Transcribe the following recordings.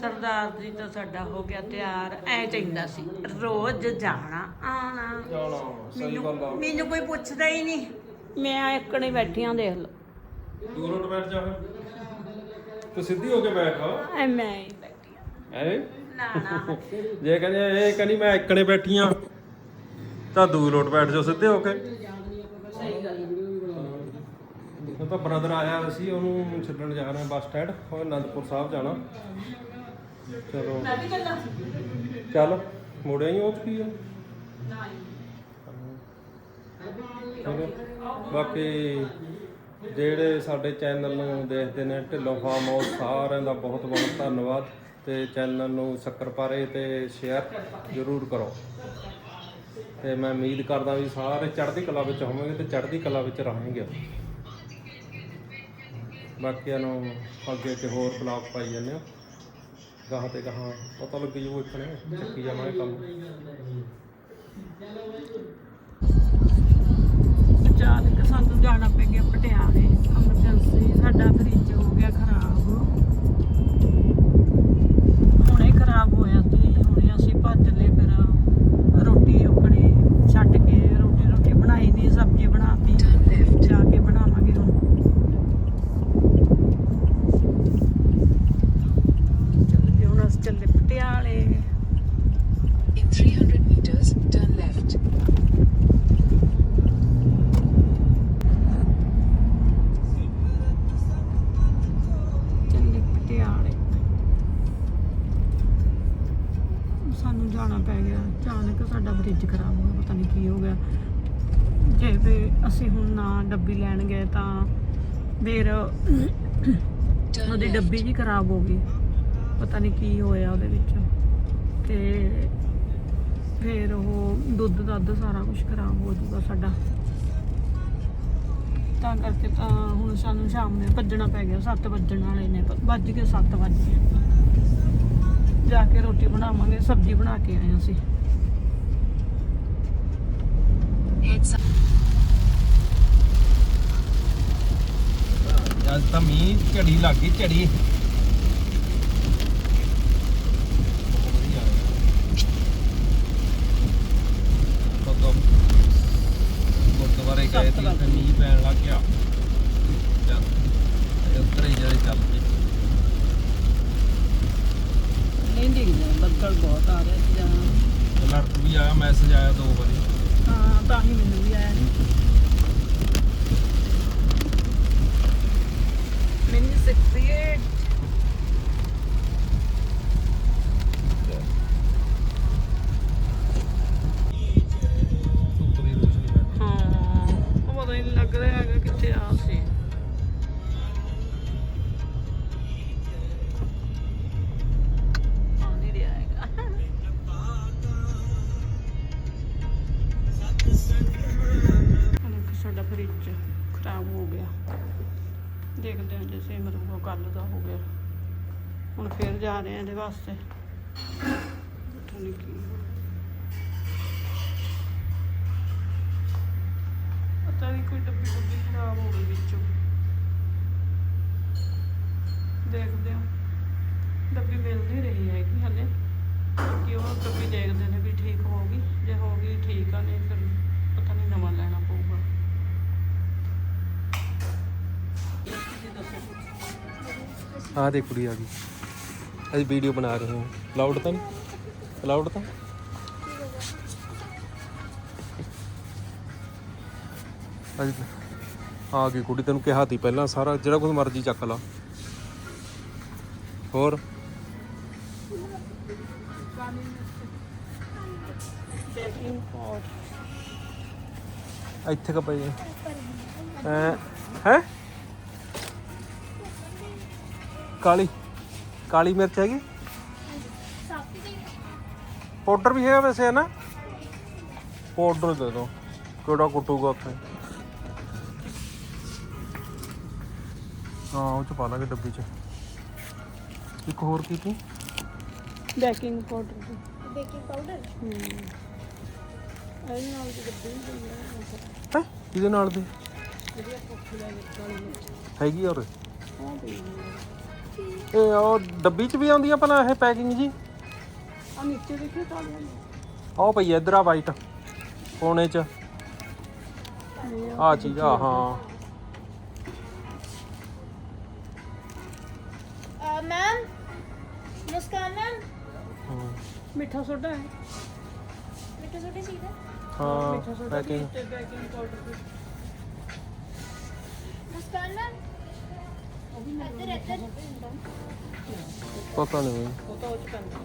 ਸਰਦਾਰ ਜੀ ਤਾਂ ਸਾਡਾ ਹੋ ਗਿਆ ਤਿਆਰ ਐ ਚਾਹੀਦਾ ਸੀ ਰੋਜ਼ ਜਾਣਾ ਆਣਾ ਜਾਣਾ ਸਹੀ ਗੱਲ ਆ। ਮੈਨੂੰ ਮੈਨੂੰ ਕੋਈ ਪੁੱਛਦਾ ਹੀ ਨਹੀਂ। ਮੈਂ ਇੱਕਣੇ ਬੈਠੀਆਂ ਦੇਖ ਲਓ। ਦੂਰੋਂ ਬੈਠ ਜਾ ਫਿਰ। ਤੂੰ ਸਿੱਧੀ ਹੋ ਕੇ ਬੈਠ ਐ ਮੈਂ ਹੀ ਬੈਠੀ ਆਂ। ਐ ਨਾ ਨਾ। ਜੇ ਕਹਿੰਦੇ ਇਹ ਕਹਿੰਦੀ ਮੈਂ ਇੱਕਣੇ ਬੈਠੀਆਂ ਤਾਂ ਦੂਰ ਲੋਟ ਬੈਠ ਜਾਓ ਸਿੱਧੇ ਹੋ ਕੇ। ਉਹ ਤਾਂ ਬ੍ਰਦਰ ਆਇਆ ਸੀ ਉਹਨੂੰ ਛੱਡਣ ਜਾ ਰਹੇ ਬੱਸ ਸਟੈਂਡ ਉਹ ਅਨੰਦਪੁਰ ਸਾਹਿਬ ਜਾਣਾ। ਚਲੋ। ਮੈਂ ਵੀ ਚੱਲਾਂ ਚੱਲ ਮੁੜਿਆ ਹੀ ਉਹ 'ਚ ਕੀ ਆ? ਚਲੋ ਬਾਕੀ ਜਿਹੜੇ ਸਾਡੇ ਚੈਨਲ ਨੂੰ ਦੇਖਦੇ ਨੇ ਢਿੱਲੋਂ ਫਾਰਮ ਹਾਊਸ ਸਾਰਿਆਂ ਦਾ ਬਹੁਤ ਬਹੁਤ ਧੰਨਵਾਦ ਤੇ ਚੈਨਲ ਨੂੰ ਸ਼ੱਕਰਪਾਰੇ ਤੇ ਸ਼ੇਅਰ ਜ਼ਰੂਰ ਕਰੋ। ਤੇ ਮੈਂ ਉਮੀਦ ਕਰਦਾ ਵੀ ਸਾਰੇ ਚੜ੍ਹਦੀ ਕਲਾ ਵਿੱਚ ਹੋਵਾਂਗੇ ਤੇ ਚੜ੍ਹਦੀ ਕਲਾ ਵਿੱਚ ਰਹਾਂਗੇ। ਬਾਕੀਆਂ ਨੂੰ ਅੱਗੇ ਤੇ ਹੋਰ ਬਲੌਗ ਪਾਈ ਜਾਂਦੇ ਆ ਗਾਹਾਂ ਤੇ ਗਾਹਾਂ ਪਤਾ ਲੱਗ ਜੂ ਇੱਕਣੇ ਚੱਕੀ ਜਾਵਾਂਗੇ ਕੰਮ। ਅਚਾਨਕ ਸਾਨੂੰ ਜਾਣਾ ਪੈ ਗਿਆ ਪਟਿਆਲੇ ਐਮਰਜੈਂਸੀ ਸਾਡਾ ਫ੍ਰਿਜ ਹੋ ਗਿਆ ਖਰਾਬ। ਹੁਣੇ ਖਰਾਬ ਹੋਇਆ ਸੀ, ਹੁਣੇ ਅਸੀਂ ਭੱਜ ਪਤਾ ਨਹੀਂ ਕੀ ਹੋਇਆ ਉਹਦੇ ਵਿੱਚ। ਤੇ ਫਿਰ ਉਹ ਦੁੱਧ, ਦੱਧ ਸਾਰਾ ਕੁਝ ਖਰਾਬ ਹੋ ਜਾਊਗਾ ਸਾਡਾ। ਤਾਂ ਕਰਕੇ ਤਾਂ ਹੁਣ ਸਾਨੂੰ ਸ਼ਾਮ ਨੂੰ ਭੱਜਣਾ ਪੈ ਗਿਆ 7 ਵੱਜਣ ਵਾਲੇ ਨੇ ਪ- ਵੱਜ ਕੇ 7 ਵੱਜ ਗਏ। ਜਾ ਕੇ ਰੋਟੀ ਬਣਾਵਾਂਗੇ, ਸਬਜ਼ੀ ਬਣਾ ਕੇ ਆਏ ਅਸੀਂ। Head ਅੱਜ ਤਾਂ ਮੀਂਹ ਝੜੀ ਲੱਗ ਗਈ ਝੜੀ ਗੁਰਦੁਆਰੇ ਗਏ ਸੀ ਤੇ ਮੀਂਹ ਪੈਣ ਲੱਗ ਗਿਆ ਚੱਲ ਉੱਤਰ ਹੀ ਜਿਹੜੇ ਚੱਲ ਪਏ ਨਹੀਂ ਦਿਖਦਾ ਬੱਦਲ ਬਹੁਤ ਆ ਰਿਹਾ ਸੀ ਜਾਂ ਅਲਰਟ ਵੀ ਆਇਆ ਮੈਸੇਜ ਆਇਆ ਦੋ ਵਾਰੀ ਹਾਂ ਤਾਂ ਹੀ ਮੈਨੂੰ ਸਾਡਾ ਫਰਿੱਜ ਖਰਾਬ ਹੋ ਗਿਆ। ਦੇਖਦੇ ਹਾਂ ਜੇ ਸੇਮ ਰਹੂਗਾ ਕੱਲ ਦਾ ਹੋ ਗਿਆ। ਹੁਣ ਫੇਰ ਜਾ ਰਹੇ ਹਾਂ ਇਹਦੇ ਵਾਸਤੇ। ਪਤਾ ਨਹੀਂ ਪਤਾ ਨਹੀਂ ਕੋਈ ਡੱਬੀ ਡੁੱਬੀ ਖਰਾਬ ਹੋ ਗਈ ਵਿੱਚੋਂ। ਦੇਖਦੇ ਹਾਂ। ਡੱਬੀ ਮਿਲ ਨਹੀਂ ਰਹੀ ਹੈਗੀ ਹਲੇ। ਕਿ ਉਹ ਡੱਬੀ ਦੇਖਦੇ ਨੇ ਵੀ ਠੀਕ ਹੋ ਗਈ। ਜੇ ਹੋ ਗਈ ਠੀਕ ਆ, ਨਹੀਂ ਫਿਰ ਪਤਾ ਨਹੀਂ ਨਵਾਂ ਲੈਣਾ ਪਊਗਾ ਦੇ ਕੁੜੀ ਆ ਗਈ। ਅਸੀਂ ਵੀਡੀਓ ਬਣਾ ਰਹੇ ਹਾਂ। ਲਾਊਡ ਤਾਂ ਨਹੀਂ? ਲਾਊਡ ਤਾਂ? ਅੱਜ ਆ ਗਈ ਕੁੜੀ, ਤੈਨੂੰ ਕਿਹਾ ਤੀ ਪਹਿਲਾਂ ਸਾਰਾ, ਜਿਹੜਾ ਕੁਝ ਮਰਜ਼ੀ ਚੱਕ ਲਾ। ਹੋਰ? ਇੱਥੇ ਕਾ ਪਈ ਹੈ? ਹੈ? ਕਾਲੀ। ਕਾਲੀ ਮਿਰਚ ਹੈਗੀ? ਪਾਊਡਰ ਵੀ ਹੈਗਾ ਵੈਸੇ ਹੈ ਨਾ? ਪਾਊਡਰ ਦੇ ਦੋ ਕਿਹੜਾ ਕੁੱਟੂਗਾ ਉੱਥੇ? ਹਾਂ ਉਹ ਚ ਪਾ ਲਾਂਗੇ ਡੱਬੀ ਚ। ਇੱਕ ਹੋਰ ਕੀ ਕੀ ਬੇਕਿੰਗ ਪਾਊਡਰ। Baking powder? ਹੂੰ। ਇਹਨਾਂ ਦੀ ਡੱਬੀ ਹੁੰਦੀ ਹੈਗੀ ਔਰ ਇਹ ਉਹ ਡੱਬੀ 'ਚ ਵੀ ਆਉਂਦੀਆਂ ਭਲਾ ਇਹ ਪੈਕਿੰਗ ਜੀ? ਆ ਨੀਚੇ ਦੇਖੋ ਤਾਲੀਆਂ ਆਹ ਪਈ ਆ ਆ ਵਾਈਟ ਕੋਨੇ 'ਚ। ਆ ਚੀਜ਼ ਆ ਹਾਂ। ਮੈਮ ਮੁਸਕਾਨ ਮਿੱਠਾ ਸੋਡਾ ਹੈ। ਮਿੱਠਾ ਛੋਟੇ ਸੀ ਹਾਂ ਪੈਕਿੰਗ। ਤੇ ਬੈਕਿੰਗ ਪਾਊਡਰ ਪਤਾ ਨਹੀਂ ਉਹ ਤਾਂ ਉੱਚ ਪੈਂਦਾ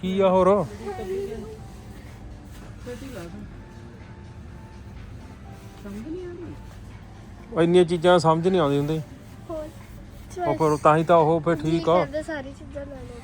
ਕੀ ਆ ਹੋਰ? ਇੰਨੀਆਂ ਚੀਜ਼ਾਂ ਸਮਝ ਨਹੀਂ ਆਉਂਦੀ ਹੁੰਦੀ। ਹੋਰ ਪਰ ਤਾਂ ਹੀ ਤਾਂ ਉਹ ਫੇ ਠੀਕ ਆ। ਸਾਰੀ ਚੀਜ਼ਾਂ ਲੈ ਲਓ।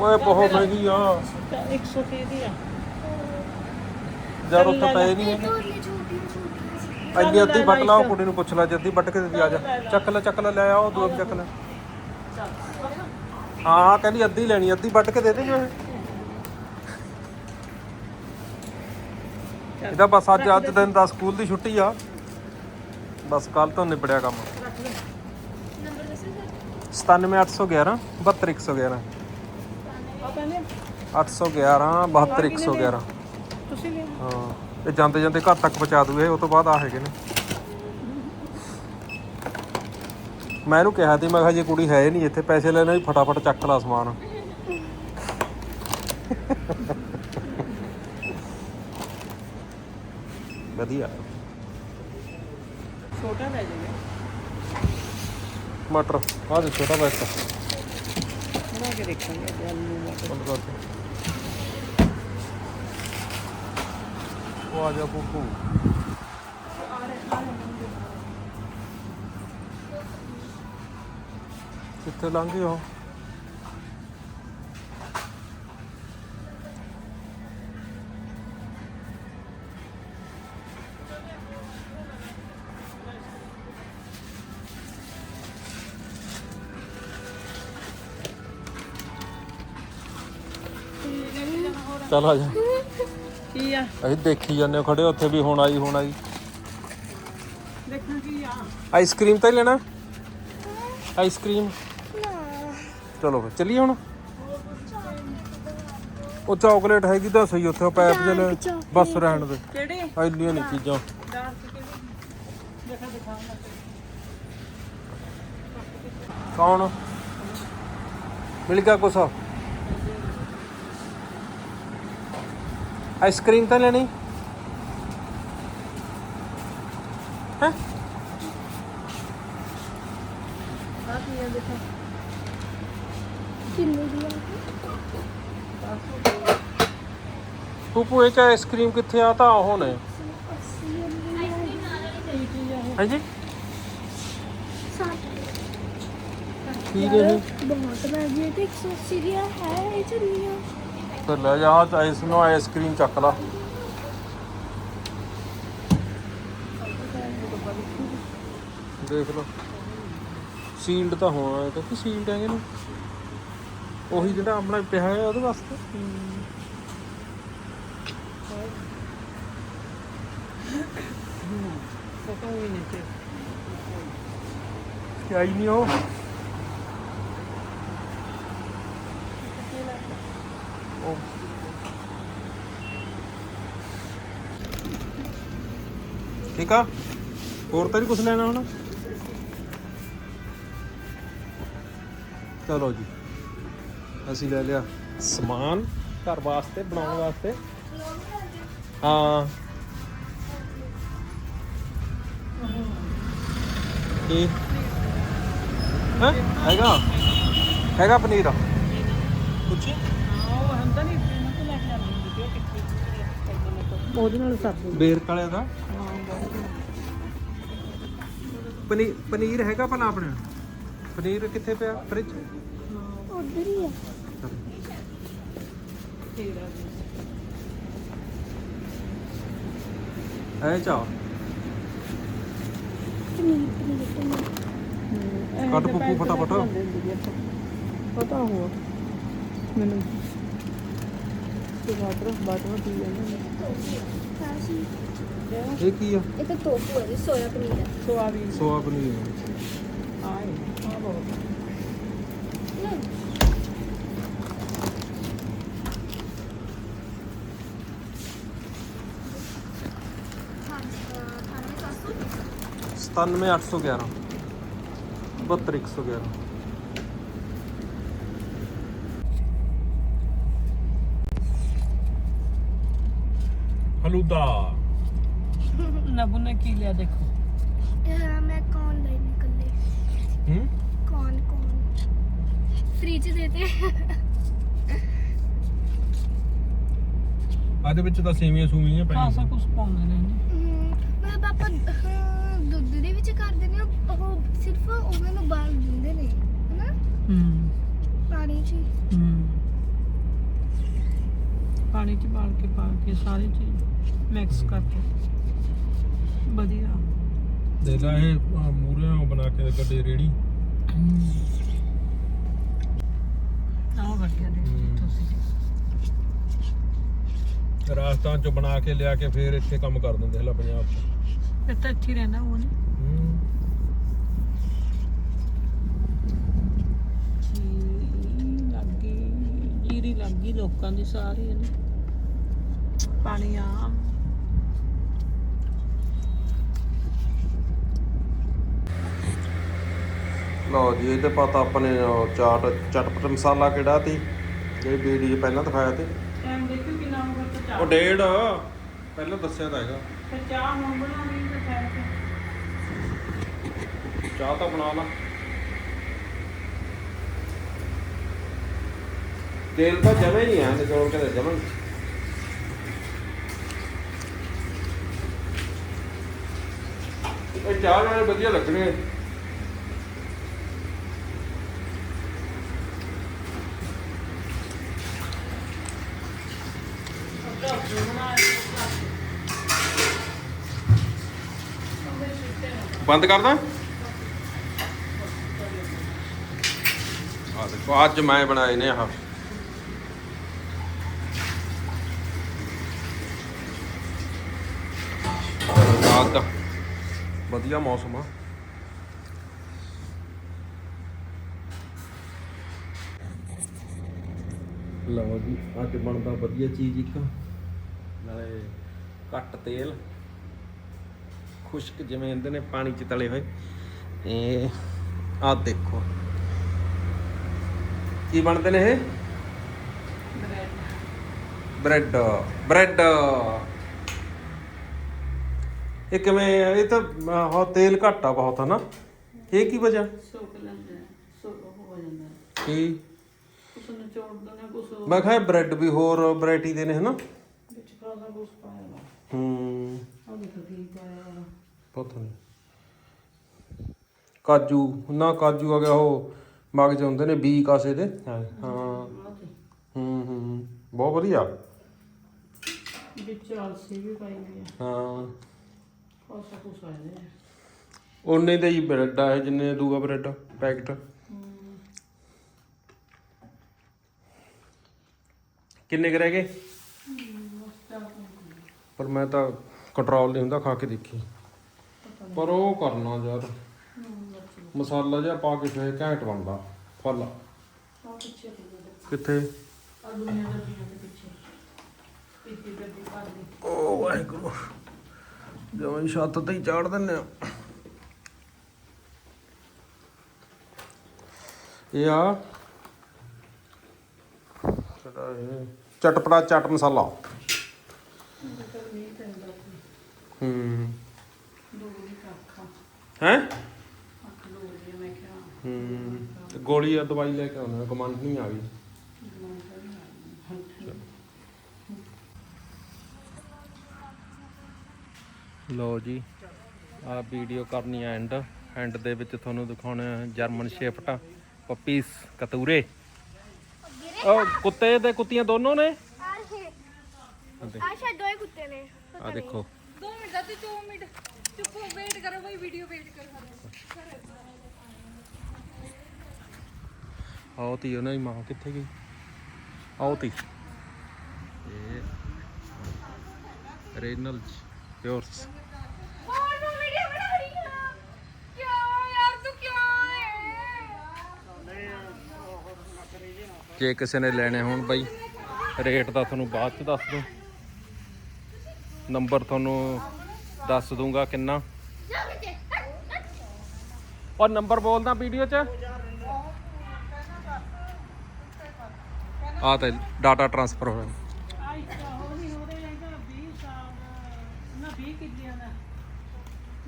ਓਏ ਬਹੁਤ ਮਹਿੰਗੀ ਆ। 130 ਦੀ ਆ। ਯਾਰ ਉੱਥੇ ਪਏ ਨਹੀਂ ਹੈਗੇ। ਅੱਧੀ ਅੱਧੀ ਵੱਟ ਲਾ ਕੁੜੀ ਨੂੰ ਪੁੱਛ ਲੈ ਜੇ ਵੱਟ ਕੇ ਆ ਜਾ। ਚੱਕ ਲੈ ਚੱਕ ਲੈ ਲੈ ਦੋ ਚੱਕ ਲੈ। ਹਾਂ ਕਹਿੰਦੀ ਅੱਧੀ ਲੈਣੀ ਅੱਧੀ ਵੱਟ ਕੇ ਦੇ ਦੇ ਜੋ। ਇਹਦਾ ਬਸ ਅੱਜ ਅੱਜ ਦਿਨ ਦਾ ਸਕੂਲ ਦੀ ਛੁੱਟੀ ਆ। ਬਸ ਕੱਲ ਤੋਂ ਨਿਬੜਿਆ ਕੰਮ। 97811 72111 ਆ? ਪੈਨੇ 811 72111 ਤੁਸੀਂ ਲਿਆ ਹਾਂ ਇਹ ਜਾਂਦੇ ਜਾਂਦੇ ਘਰ ਤੱਕ ਪਹੁੰਚਾ ਦੂ ਇਹ ਉਹ ਤੋਂ ਬਾਅਦ ਆ ਹੈਗੇ ਨੇ। ਮੈਂ ਇਹਨੂੰ ਕਿਹਾ ਸੀ ਮੈਂ ਕਿਹਾ ਜੇ ਕੁੜੀ ਹੈ ਨਹੀਂ ਇੱਥੇ ਪੈਸੇ ਲੈਣਾ ਵੀ ਫਟਾਫਟ ਚੱਕ ਲਾ ਸਮਾਨ। ਵਧੀਆ। ਛੋਟਾ ਲੈ ਮਟਰ। ਆਹ ਦੇ ਛੋਟਾ ਤਾਂ ਬਣਾ ਕੇ ਦੇਖਾਂਗੇ ਅੱਜ ਆਲੂ ਬੰਦ ਕਰ ਦੇ। ਉਹ ਆ ਜਾ ਪੁੱਪੂ। ਕਿੱਥੇ ਲੰਘ ਗਏ ਚੱਲ ਆ ਜਾ। ਕੀ ਆ? ਅਸੀਂ ਦੇਖੀ ਜਾਂਦੇ ਹਾਂ ਖੜੇ ਉੱਥੇ ਵੀ ਹੁਣ ਆਈ ਹੁਣ ਆਈ। ਦੇਖਾਂ ਕੀ ਆ। ਆਈਸਕ੍ਰੀਮ ਤਾਂ ਹੀ ਲੈਣਾ? ਆਈਸਕ੍ਰੀਮ? ਚਲੋ ਫਿਰ ਚੱਲੀਏ ਹੁਣ। ਉਹ ਚਾਕਲੇਟ ਹੈਗੀ ਤਾਂ ਸਹੀ ਉੱਥੇ ਉਹ ਪੈਪ ਜਿਹਾ ਲੈ ਬਸ ਰਹਿਣ ਦੇ। ਕਿਹੜੀ? ਇੰਨੀਆਂ ਨਹੀਂ ਚੀਜ਼ਾਂ। ਡਾਰਕ ਕਿਹੜੀ? ਦੇਖਾ ਦਿਖਾਉਂਗਾ ਕੌਣ? ਮਿਲ ਗਿਆ ਕੁਛ? ਆਈਸਕ੍ਰੀਮ ਤਾਂ ਲੈਣੀ? ਹੈ? ਆ ਕੀ ਹੈ ਦੇਖੋ ਕਿੰਨੇ ਦੀ ਹੈ ਪੂਪੂ ਇਹ ਚ ਆਈਸਕ੍ਰੀਮ ਕਿੱਥੇ ਆ? ਤਾਂ ਉਹ ਨੇ। ਹਾਂਜੀ? ਠੀਕ ਹੈ ਬਹੁਤ ਮਹਿੰਗੀ ਹੈ ਤੇ 180 ਦੀ ਹੈ ਇਹ ਚੰਨੀ ਆ चलिए ਫਿਰ ਲੈ ਜਾ ਆਹ ਆਈਸ ਨੂੰ ਆਈਸਕ੍ਰੀਮ ਚੱਕ ਲਾ ਦੇਖ ਲਓ ਸੀਲਡ ਤਾਂ ਹੋਣਾ ਇਹ ਤਾਂ ਕਿ ਸੀਲਡ ਹੈਗੇ ਨੇ ਉਹੀ ਜਿਹੜਾ ਆਪਣਾ ਪਿਆ ਹੈ ਉਹਦੇ ਵਾਸਤੇ ਫੋਟੋ ਵੀ ਨਹੀਂ ਤੇ ਕਿਆ ਹੀ ਨਹੀਂ ਉਹ ਉਹ ਠੀਕ ਆ? ਹੋਰ ਤਾਂ ਨਹੀਂ ਕੁਝ ਲੈਣਾ ਹੁਣ? ਚਲੋ ਜੀ। ਅਸੀਂ ਲੈ ਲਿਆ ਸਮਾਨ ਘਰ ਵਾਸਤੇ ਬਣਾਉਣ ਵਾਸਤੇ। ਹਾਂ। ਕੀ? ਹੈਂ? ਹੈਗਾ? ਹੈਗਾ ਪਨੀਰ? ਪੁੱਛੀ। ਹਾਂ ਉਹ ਹੰਦਾ ਨਹੀਂ ਲੈ ਕੇ ਜਾਂਦੀ ਹੁੰਦੀ ਸੀ ਉਹ ਟਿੱਕੀ ਉਹਦੇ ਨਾਲ ਸਰਦੀ ਬੇਰ ਕਾਲਿਆਂ ਦਾ? ਪਨੀਰ ਪਨੀਰ ਹੈਗਾ ਭਲਾ ਆਪਣੇ? ਪਨੀਰ ਕਿੱਥੇ ਪਿਆ? ਫ੍ਰਿਜ ਉਧਰ ਹੀ ਆ। ਐ ਚਾ ਪਨੀਰ ਪਨੀਰ ਪਨੀਰ। ਕੱਟ ਪੁੱਪੂ ਫਟਾਫਟ। ਪਤਾ ਹੋ ਮੈਨੂੰ। ਤੇ ਵਾਟਰ ਵਾਟਰ ਪੀ ਜਾਂਦਾ ਕਾਸ਼ੀ ਇਹ ਕੀ ਆ ਇਹ ਤਾਂ ਟੋਫੂ ਹੈ ਸੋਇਆ ਪਨੀਰ ਹੈ ਸੋਆਬੀਨ ਸੋਆ ਪਨੀਰ ਆਏ ਆ ਬਹੁਤ ਖਾਣੇ ਸਾਸੂ 97811 72111 ਹਲੂਦਾ ਨਬੂ ਨੇ ਕੀ ਲਿਆ ਦੇਖੋ? ਇਹ ਮੈਂ ਕੌਣ ਲੈ ਨਿਕਲੇ ਹੂੰ? ਕੌਣ ਕੌਣ? ਫ੍ਰਿਜ ਦੇ ਦੇ ਆਦੇ ਵਿੱਚ ਤਾਂ ਸੇਵੀਆਂ ਸੂਵੀਆਂ ਖਾਸਾ ਕੁਝ ਪਾਉਂਦੇ ਨੇ ਜੀ ਮੈਂ ਪਾਪਾ ਅਹ, ਦੁੱਧ ਦੇ ਵਿੱਚ ਕਰਦੇ ਨੇ ਉਹ ਉਹ ਸਿਰਫ ਉਹਨਾਂ ਨੂੰ ਬਾਲ ਦਿੰਦੇ ਨੇ ਹਨਾ? ਹੂੰ। ਪਾਣੀ 'ਚ ਹੀ। ਹੂੰ। ਪਾਣੀ ਚ ਬਾਲ ਕੇ ਪਾ ਕੇ ਸਾਰੀ ਚੀਜ਼ ਮਿਕਸ ਕਰਕੇ। ਵਧੀਆ। ਦੇ ਲਾ ਇਹ ਮੂਰੇ ਬਣਾ ਕੇ ਗੱਡੇ ਰੇੜੀ। ਆਹ ਵਧੀਆ ਦੇ ਹੂੰ। ਤੁਸੀਂ ਰਾਜਸਥਾਨ ਚ ਬਣਾ ਕੇ ਲਿਆ ਕੇ ਫੇਰ ਇੱਥੇ ਕੰਮ ਕਰ ਦਿੰਦੇ ਹਲਾ ਪੰਜਾਬ ਚ। ਫਿਰ ਤਾਂ ਇੱਥੇ ਹੀ ਰਹਿੰਦਾ ਉਹ ਨਹੀਂ। ਹੂੰ ਜੀ ਲੱਗੀ ਜੀਰੀ ਲੱਗੀ ਲੋਕਾਂ ਦੀ ਸਾਰੀ ਪਾਣੀ ਆ ਲਓ ਜੀ ਇਹ ਤੇ ਪਤਾ ਆਪਣੇ ਚਾਟ ਚਟਪਟ ਮਸਾਲਾ ਕਿਹੜਾ ਤੀ ਜਿਹੜੀ ਵੀਡੀਓ ਪਹਿਲਾਂ ਦਿਖਾਇਆ ਤੇ ਟਾਈਮ ਦੇਖੋ ਕਿੰਨਾ ਹੋ ਗਿਆ ਚਾਹ ਉਹ ਡੇਢ ਪਹਿਲਾਂ ਦੱਸਿਆ ਤਾਂ ਹੈਗਾ। ਫਿਰ ਚਾਹ ਹੁਣ ਬਣਾਉਣੀ ਤੇ ਤੇ। ਚਾਹ ਤਾਂ ਬਣਾ ਲਾ। ਤੇਲ ਤਾਂ ਜਮੇ ਨਹੀਂ ਆ ਨਿਚੋੜ ਕੇ ਜਮਾ ਇਹ ਚਾਹ ਨਾਲ ਵਧੀਆ ਲੱਗਣੇ ਬੰਦ ਕਰਦਾ? ਆ ਦੇਖੋ ਅੱਜ ਮੈਂ ਬਣਾਏ ਨੇ ਆਹ। ਰਾਤ ਦਾ। ਵਧੀਆ ਮੌਸਮ ਆ। ਲਓ ਜੀ, ਅੱਜ ਬਣਦਾ ਵਧੀਆ ਚੀਜ਼ ਇੱਕ। ਨਾਲੇ ਘੱਟ ਤੇਲ। ਖੁਸ਼ਕ ਜਿਵੇਂ ਕਹਿੰਦੇ ਨੇ ਪਾਣੀ ਚ ਤਲੇ ਹੋਏ। ਇਹ ਆਹ ਦੇਖੋ। ਕੀ ਬਣਦੇ ਨੇ ਇਹ? ਬ੍ਰੈਡ। ਬ੍ਰੈਡ। ਇਹ ਕਿਵੇਂ ਇਹ ਤਾਂ ਆਹ ਤੇਲ ਘੱਟ ਬਹੁਤ ਹਨਾ? ਇਹ ਕੀ ਵਜ੍ਹਾ? ਸੁੱਕ ਲੈਂਦੇ ਸੁੱਕ ਹੋ ਜਾਂਦਾ ਕੀ? ਕੁਛ ਨਿਚੋੜ ਦਿੰਦੇ ਕੁਛ ਮੈਂ ਕਿਹਾ ਬ੍ਰੈਡ ਵੀ ਹੋਰ ਵੈਰਾਈਟੀ ਦੇ ਨੇ ਹਨਾ? ਵਿੱਚ ਖਾਸਾ ਕੁਛ ਪਾਇਆ ਹੂੰ। ਉਹ ਦੇਖੋ ਕੀ ਪਾਇਆ। ਪਤਾ। ਨਹੀਂ ਕਾਜੂ ਨਾ ਕਾਜੂ ਆ ਗਿਆ ਉਹ ਮਗਜ ਹੁੰਦੇ ਨੇ ਬੀ ਕਾਸੇ ਦੇ। ਹਾਂ। ਹਾਂ। ਹੂੰ ਹੂੰ ਬਹੁਤ ਵਧੀਆ। ਵਿੱਚ ਅਲਸੀ ਵੀ ਪਾਈ ਹੋਈ ਆ। ਹਾਂ। ਖਾਸਾ ਕੁਛ ਆਇਆ ਨੇ ਉਹਨੇ ਦਾ ਹੀ ਬ੍ਰੈਡ ਆ ਇਹ ਜਿੰਨੇ ਦੂਆ ਬ੍ਰੈਡ ਪੈਕਟ। ਕਿੰਨੇ ਕੁ ਰਹਿ ਗਏ? ਪਰ ਮੈਂ ਤਾਂ ਕੰਟਰੋਲ ਨਹੀਂ ਹੁੰਦਾ ਖਾ ਕੇ ਦੇਖੀ। ਪਰ ਉਹ ਕਰਨਾ ਯਾਰ। ਮਸਾਲਾ ਜਿਹਾ ਪਾ ਕੇ ਫੇਰ ਘੈਂਟ ਬਣਦਾ ਫੁੱਲ। ਆ ਪਿੱਛੇ ਕਿੱਥੇ? ਆ ਦੁਨੀਆ ਦਾ ਦੇ ਪਿੱਛੇ ਪੀਤੀ ਗੱਡੀ ਭਰ ਦੀ ਓ ਵਾਹਿਗੁਰੂ। ਜਮਾਂ ਹੀ ਛੱਤ ਤੇ ਹੀ ਚਾੜ ਦਿੰਨੇ ਆ। ਇਹ ਆ। ਕਿਹੜਾ ਇਹ? ਚਟਪੜਾ ਚਟ ਮਸਾਲਾ। ਹੂੰ। ਹੈ? ਅੱਖ ਲੋੜੀ ਮੈਂ ਕਿਹਾ ਹੂੰ ਗੋਲੀ ਆ ਦਵਾਈ ਲੈ ਕੇ ਆਉਣਾ ਕਮਾਂਡ ਨਹੀਂ ਆ ਗਈ। ਲੋ ਜੀ ਆ ਵੀਡੀਓ ਕਰਨੀ ਆ ਐਂਡ ਐਂਡ ਦੇ ਵਿੱਚ ਤੁਹਾਨੂੰ ਦਿਖਾਉਣਾ ਜਰਮਨ ਸ਼ੇਫਟ ਪੱਪੀਸ ਕਤੂਰੇ। ਉਹ ਕੁੱਤੇ ਤੇ ਕੁੱਤੀਆਂ ਦੋਨੋਂ ਨੇ? ਆਸ਼ਾ ਦੋਏ ਕੁੱਤੇ ਨੇ। ਆ ਦੇਖੋ। 2 ਮਿੰਟ ਤੇ 2 ਮਿੰਟ। ਚੁੱਪ ਵੇਟ ਕਰੋ ਕੋਈ ਵੀਡੀਓ ਵੇਟ ਕਰੋ। ਆਓ ਤੀ ਉਹਨਾਂ ਦੀ ਮਾਂ ਕਿੱਥੇ ਗਈ? ਆਓ ਤੀ ਇਹ ਰੇਨਲਜ਼ ਪਿਓਰਸ। ਹੋਰ ਮੈਂ ਵੀਡੀਓ ਬਣਾ ਰਹੀ ਹਾਂ ਕਿਉਂ ਯਾਰ ਤੂੰ ਕਿਉਂ ਹੈ ਜੇ ਕਿਸੇ ਨੇ ਲੈਣੇ ਹੋਣ ਬਾਈ ਰੇਟ ਦਾ ਤੁਹਾਨੂੰ ਬਾਅਦ ਚ ਦੱਸ ਦੂੰ। ਨੰਬਰ ਤੁਹਾਨੂੰ ਦੱਸ ਦੂੰਗਾ ਕਿੰਨਾ। ਔਰ ਨੰਬਰ ਬੋਲਦਾ ਵੀਡੀਓ 'ਚ। ਆ ਤੇ ਡਾਟਾ ਟ੍ਰਾਂਸਫਰ ਹੋਇਆ। ਆਈ ਉਹ ਨਹੀਂ ਉਹਦੇ ਹੈਗਾ 20 ਸਾਲ ਨਾ 20 ਕਿੱਲਿਆਂ ਦਾ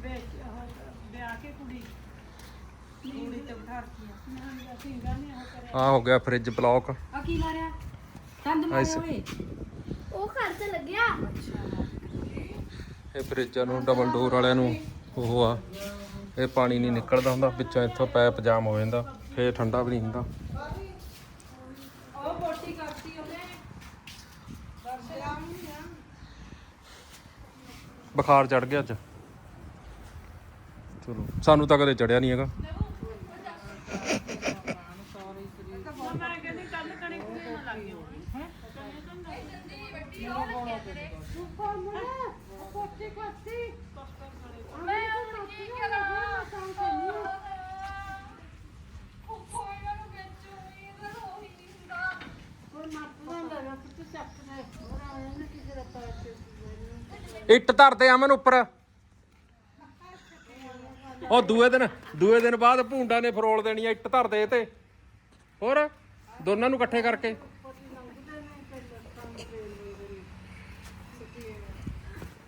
ਵੇਚ ਉਹ ਵਿਆਹ ਕੇ ਕੁੜੀ ਕੁੜੀ ਤੇ ਘਰ ਕੀ ਨਾ ਸਿੰਘਾਂ ਨੇ ਉਹ ਕਰਿਆ ਆ ਹੋ ਗਿਆ ਫ੍ਰਿਜ ਬਲੌਕ ਆ ਕੀ ਮਾਰਿਆ? ਦੰਦ ਆਈਸ ਉਹ ਘਰ ਤੇ ਲੱਗਿਆ। ਇਹ ਫ੍ਰਿਜਾਂ ਨੂੰ ਡਬਲ ਡੋਰ ਵਾਲਿਆਂ ਨੂੰ ਉਹ ਆ। ਇਹ ਪਾਣੀ ਨਹੀਂ ਨਿਕਲਦਾ ਹੁੰਦਾ ਵਿੱਚੋਂ ਇੱਥੋਂ ਪੈਪ ਜਾਮ ਹੋ ਜਾਂਦਾ ਫੇਰ ਠੰਡਾ ਵੀ ਨਹੀਂ ਹੁੰਦਾ। ਉਹ ਬੋਟੀ ਕਰਤੀ ਉਹਨੇ। ਬੁਖਾਰ ਚੜ ਗਿਆ ਅੱਜ। ਚਲੋ ਸਾਨੂੰ ਤਾਂ ਕਦੇ ਚੜਿਆ ਨਹੀਂ ਹੈਗਾ ਮੈਂ ਕਹਿੰਦੀ ਕੱਲ ਕਣੀ ਕੁੜੀ ਨਾ ਲੱਗ ਗਿਆ ਮੈਂ ਹੁਣ ਕੀ ਕਰਾਂ ਕੋਈ ਨਾ ਨੂੰ ਵੇਚੂਗੀ ਇਹਦਾ ਤਾਂ ਉਹੀ ਨਹੀਂ ਹੁੰਦਾ ਇੱਟ ਧਰਦੇ ਅਮਨ ਉੱਪਰ। ਉਹ ਦੂਏ ਦਿਨ ਦੂਏ ਦਿਨ ਬਾਅਦ ਭੂੰਡਾ ਨੇ ਫਰੋਲ ਦੇਣੀ ਆ, ਇੱਟ ਧਰਦੇ ਤੇ। ਹੋਰ? ਦੋਨਾਂ ਨੂੰ ਇਕੱਠੇ ਕਰਕੇ।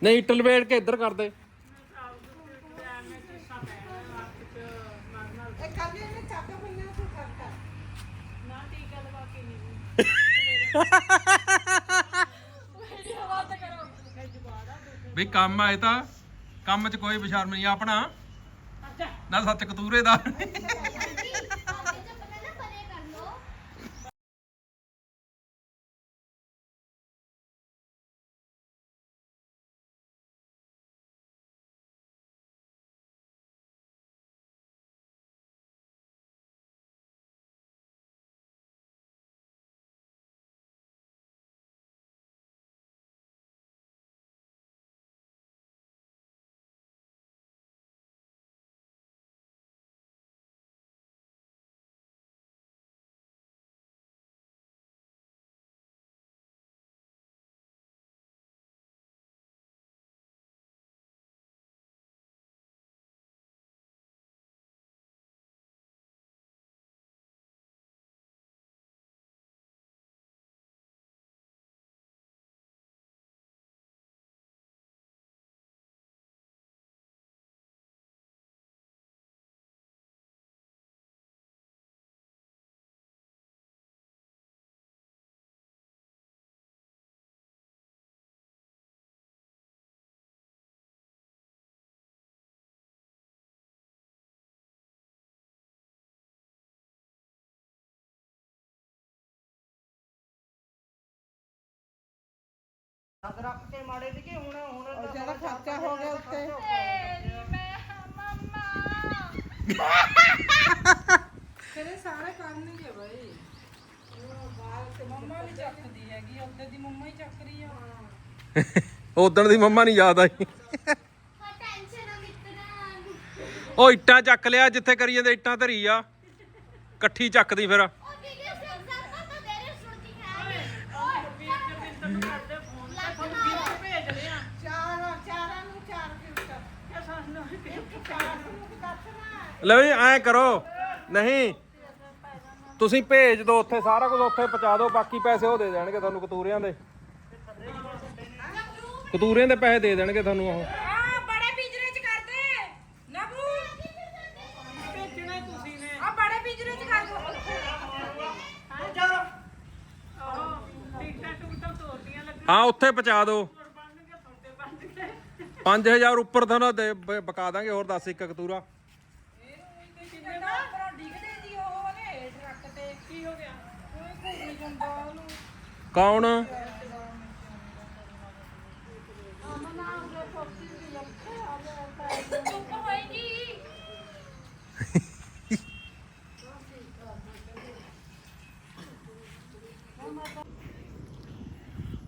ਨਹੀਂ, ਇੱਟ ਲਵੇੜ ਕੇ ਇੱਧਰ ਕਰਦੇ ਨਾ ਟੀਕਾ ਲਵਾ ਕੇ ਵੀ ਕੰਮ ਆਏ ਤਾਂ। ਕੰਮ 'ਚ ਕੋਈ ਬਸ਼ਰਮ ਨਹੀਂ ਆਪਣਾ। ਨਾ ਸੱਚ ਕਤੂਰੇ ਦਾ। ਤੇਰੇ ਸਾਰੇ ਕਰਨਗੇ ਬਈ। ਮੰਮਾ ਵੀ ਚੱਕਦੀ ਹੈਗੀ ਉਹਦੇ ਦੀ ਮੰਮਾ ਹੀ ਚੱਕ ਰਹੀ ਆ। ਉਦਣ ਦੀ ਮੰਮਾ ਨਹੀਂ ਯਾਦ ਆਈ। ਟੈਨਸ਼ਨ ਨਾ ਮਿੱਤਰਾ ਉਹ ਇੱਟਾਂ ਚੱਕ ਲਿਆ ਜਿੱਥੇ ਕਰੀ ਜਾਂਦੇ ਇੱਟਾਂ ਧਰੀ ਆ। ਇਕੱਠੀ ਚੱਕਦੀ ਫਿਰ ਉਹ ਵੀਡੀਓ ਸੇਵ ਕਰਤਾ ਤਾਂ ਤੇਰੇ ਸੁਣਦੀ ਹੈ ਓਏ ਭੇਜ ਲਿਆ ਚਾਰ ਚਾਰਾਂ ਨੂੰ ਚਾਰ ਗਿਫਟ ਕਿ ਸਾਨੂੰ ਲੈ ਵੀ ਐਂ ਕਰੋ। ਨਹੀਂ ਤੁਸੀਂ ਭੇਜ ਦਿਓ ਉੱਥੇ ਸਾਰਾ ਕੁਝ ਉੱਥੇ ਪਹੁੰਚਾ ਦਿਓ ਬਾਕੀ ਪੈਸੇ ਉਹ ਦੇ ਦੇਣਗੇ ਤੁਹਾਨੂੰ ਕਤੂਰਿਆਂ ਦੇ। ਕਤੂਰਿਆਂ ਦੇ ਪੈਸੇ ਦੇ ਦੇਣਗੇ ਤੁਹਾਨੂੰ ਉਹ। ਆ ਬੜੇ ਪਿੰਜਰੇ ਚ ਕਰ ਦੇ ਨਬੂ। ਭੇਜਣਾ ਤੁਸੀਂ ਨੇ। ਆ ਬੜੇ ਪਿੰਜਰੇ ਚ ਕਰ ਦੋ ਹਾਂ ਉੱਥੇ ਪਹੁੰਚਾ ਦਿਓ। ਬੰਨਗੇ ਤੁਹਾਡੇ ਬੰਨ ਕੇ 5000 ਉੱਪਰ ਤਾਂ ਨਾ ਦੇ- ਬ- ਬਕਾ ਦਾਂਗੇ ਹੋਰ ਦੱਸ ਇੱਕ ਕਤੂਰਾ। ਕੌਣ?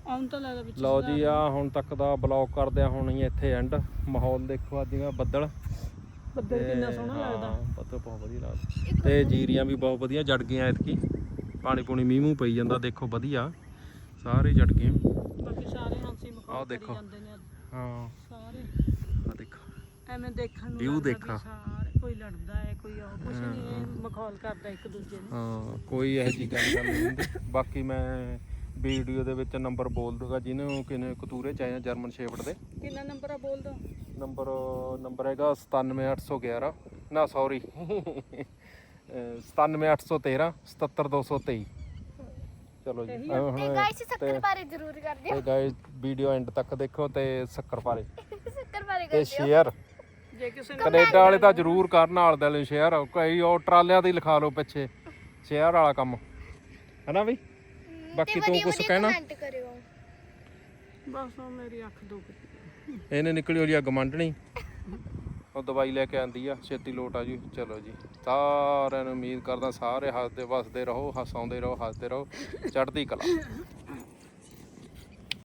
ਆਉਂ ਤਾਂ ਲੱਗਦਾ ਵਿੱਚ ਲਓ ਜੀ ਆ ਹੁਣ ਤੱਕ ਦਾ ਬਲੌਗ ਕਰਦੇ ਆ ਹੁਣ ਹੀ ਇੱਥੇ ਐਂਡ ਮਾਹੌਲ ਦੇਖੋ ਅੱਜ ਦਾ ਬੱਦਲ। ਬੱਦਲ ਕਿੰਨਾ ਸੋਹਣਾ ਲੱਗਦਾ। ਬੱਦਲ ਬਹੁਤ ਵਧੀਆ ਲੱਗਦਾ। ਤੇ ਜੀਰੀਆਂ ਵੀ ਬਹੁਤ ਵਧੀਆ ਜੜ ਗਈਆਂ ਐਤਕੀ। ਪਾਣੀ ਪੂਣੀ ਮੀਂਹ ਮੂੰਹ ਪਈ ਜਾਂਦਾ ਦੇਖੋ ਵਧੀਆ। ਸਾਰੇ ਜੜ ਗਏ ਬਾਕੀ ਸਾਰੇ ਹਾਂਸੀ ਆਹ ਮਖੌਲ ਦੇਖੋ। ਜਾਂਦੇ ਨੇ ਹਾਂ। ਸਾਰੇ। ਆ ਦੇਖੋ। ਐਵੇਂ ਦੇਖਣ ਨੂੰ View ਲੱਗਦਾ ਵੀ ਦੇਖਾਂ। ਕੋਈ ਲੜਦਾ ਹੈ ਕੋਈ ਉਹ ਕੁਛ ਨਹੀਂ ਮਖੌਲ ਕਰਦਾ ਇੱਕ ਦੂਜੇ ਨੂੰ। ਹਾਂ ਕੋਈ ਇਹੋ ਜਿਹੀ ਗੱਲ ਗੱਲ ਨਹੀਂ ਬਾਕੀ ਮੈਂ ਵੀਡੀਓ ਦੇ ਵਿੱਚ ਨੰਬਰ ਬੋਲ ਦੂੰਗਾ ਜਿਹਨੂੰ ਕਿਨੇ ਕਤੂਰੇ ਚਾਹੀਏ ਜਰਮਨ ਸ਼ੇਪਡ ਦੇ। ਕਿੰਨਾ ਨੰਬਰ ਆ ਬੋਲ ਦੋ? ਨੰਬਰ ਨੰਬਰ ਹੈਗਾ 97811 ਨਾ ਸੌਰੀ 97813 77223 ਚਲੋ ਜੀ। ਹੁਣ ਤੇ ਗਾਇਸ ਸ਼ੱਕਰ ਤੇ- ਬਾਰੇ ਜ਼ਰੂਰ ਕਰ ਦਿਓ ਤੇ ਗਾਇਸ ਵੀਡੀਓ ਐਂਡ ਤੱਕ ਦੇਖੋ ਤੇ ਸ਼ੱਕਰ ਪਾਰੇ ਸ਼ੱਕਰ ਬਾਰੇ ਤੇ ਕਰ ਦਿਓ ਸ਼ੇਅਰ ਜੇ ਕਿਸੇ ਨੇ ਕੈਨੇਡਾ ਵਾਲੇ ਤਾਂ ਜ਼ਰੂਰ ਕਰਨ ਨਾਲ ਦੇ ਲਈ ਸ਼ੇਅਰ ਕਈ ਉਹ ਟਰਾਲਿਆਂ ਦੀ ਲਿਖਾ ਲਓ ਪਿੱਛੇ। ਸ਼ੇਅਰ ਵਾਲਾ ਕੰਮ। ਹੈਨਾ ਬਈ ਬਾਕੀ ਤੂੰ ਕੁਝ ਕਹਿਣਾ? ਕਮੈਂਟ ਕਰਿਓ। ਬਸ ਉਹ ਮੇਰੀ ਅੱਖ ਦੁਖ ਗਈ। ਇਹਨੇ ਨਿਕਲੀ ਹੋਈ ਆ ਗਮੰਡਣੀ ਉਹ ਦਵਾਈ ਲੈ ਕੇ ਆਂਦੀ ਆ, ਛੇਤੀ ਲੋਟ ਆ ਜੀ। ਚਲੋ ਜੀ, ਸਾਰਿਆਂ ਨੂੰ ਉਮੀਦ ਕਰਦਾ, ਸਾਰੇ ਹੱਸਦੇ, ਵਸਦੇ ਰਹੋ, ਹਸਾਉਂਦੇ ਰਹੋ, ਹੱਸਦੇ ਰਹੋ। ਚੜ੍ਹਦੀ ਕਲਾ।